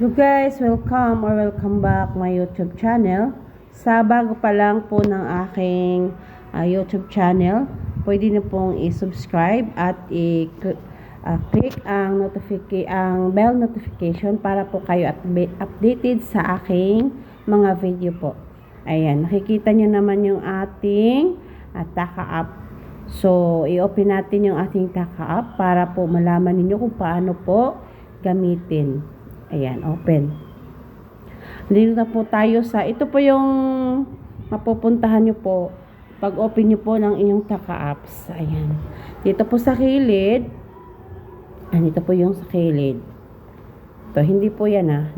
Hello guys, welcome or welcome back my YouTube channel. Sa bago pa lang po ng aking ah, YouTube channel, pwede niyo pong i-subscribe at i-click ang notification ang bell notification para po kayo at updated sa aking mga video po. Ayan, nakikita niyo naman yung ating at Taka app. So, i-open natin yung ating Taka app para po malaman ninyo kung paano po gamitin. Ayan, open. Dito na po tayo sa, ito po yung mapupuntahan nyo po pag open nyo po ng inyong Taka apps. Ayan. Dito po sa kilid, ayan, ito po yung sa kilid. Ito, hindi po yan ah.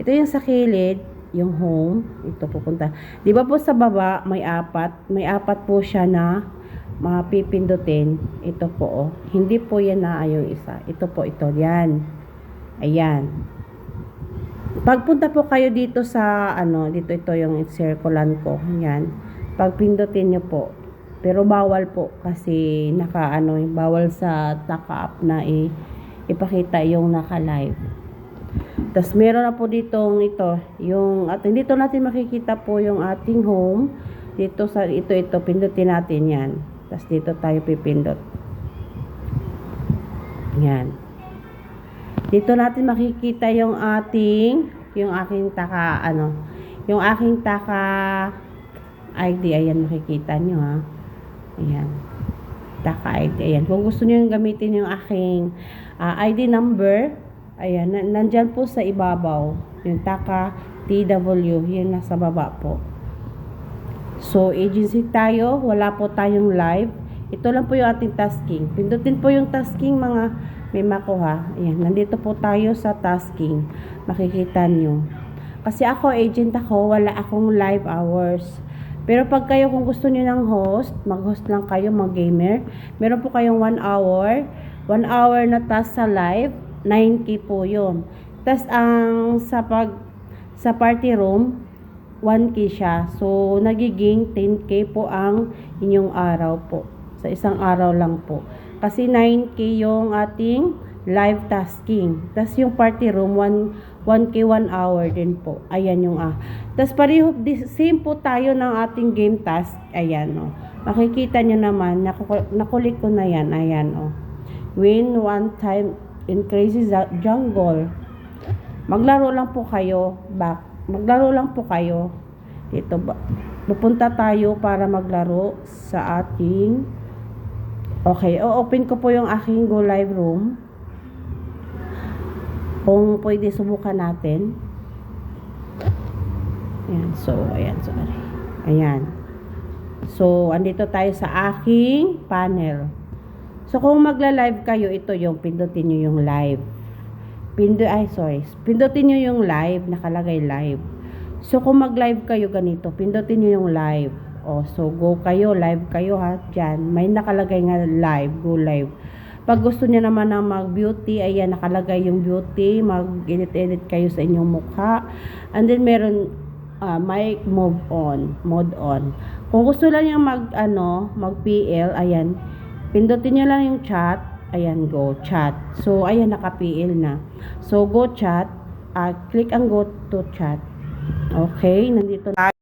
Ito yung sa kilid, yung home, ito pupunta. Di ba po sa baba, may apat, may apat po siya na mapipindutin. Ito po oh. Hindi po yan na yung isa. Ito po, ito, yan. Ayan. Pagpunta po kayo dito sa ano, dito ito yung circulan ko. Yan. Pagpindutin nyo po. Pero bawal po kasi naka ano, bawal sa taka up na i, ipakita yung naka live. Tapos meron na po ditong ito, yung at dito natin makikita po yung ating home. Dito sa ito ito pindutin natin 'yan. Tapos dito tayo pipindot. Yan. Dito natin makikita yung ating, yung aking taka, ano, yung aking taka ID. Ayan, makikita nyo ha. Ayan. Taka ID. Ayan. Kung gusto yung gamitin yung aking ah, ID number, ayan, na, nandyan po sa ibabaw. Yung taka TW, yun nasa baba po. So, agency tayo, wala po tayong live. Ito lang po yung ating tasking. Pindutin po yung tasking mga may makuha. Ayan, nandito po tayo sa tasking. Makikita nyo. Kasi ako, agent ako, wala akong live hours. Pero pag kayo, kung gusto niyo ng host, mag-host lang kayo, mag-gamer. Meron po kayong 1 hour. 1 hour na task sa live, 9k po yun. Tapos, ang sa pag sa party room, 1k siya. So, nagiging 10k po ang inyong araw po. Sa isang araw lang po. Kasi 9k yung ating live tasking. Tapos yung party room, 1, 1k 1 hour din po. Ayan yung ah. Tapos pareho, same po tayo ng ating game task. Ayan o. Oh. Makikita nyo naman, naku- nakulik ko na yan. Ayan o. Oh. Win one time in Crazy Jungle. Maglaro lang po kayo. Back. Maglaro lang po kayo. Dito ba? Pupunta tayo para maglaro sa ating Okay, o-open ko po yung aking Go Live Room. Kung pwede subukan natin. Ayan, so, ayan, sorry. Ayan. So, andito tayo sa aking panel. So, kung magla-live kayo, ito yung pindutin nyo yung live. Pindo, ay, sorry. Pindutin nyo yung live, nakalagay live. So, kung mag-live kayo ganito, pindutin nyo yung live. O, so, go kayo, live kayo ha, dyan. May nakalagay nga live, go live. Pag gusto niya naman na mag-beauty, ayan, nakalagay yung beauty, mag-edit-edit kayo sa inyong mukha. And then, meron, uh, mic move on, mode on. Kung gusto lang niya mag, ano, mag-PL, ayan, pindutin niyo lang yung chat, ayan, go, chat. So, ayan, naka-PL na. So, go chat, uh, click ang go to chat. Okay, nandito na.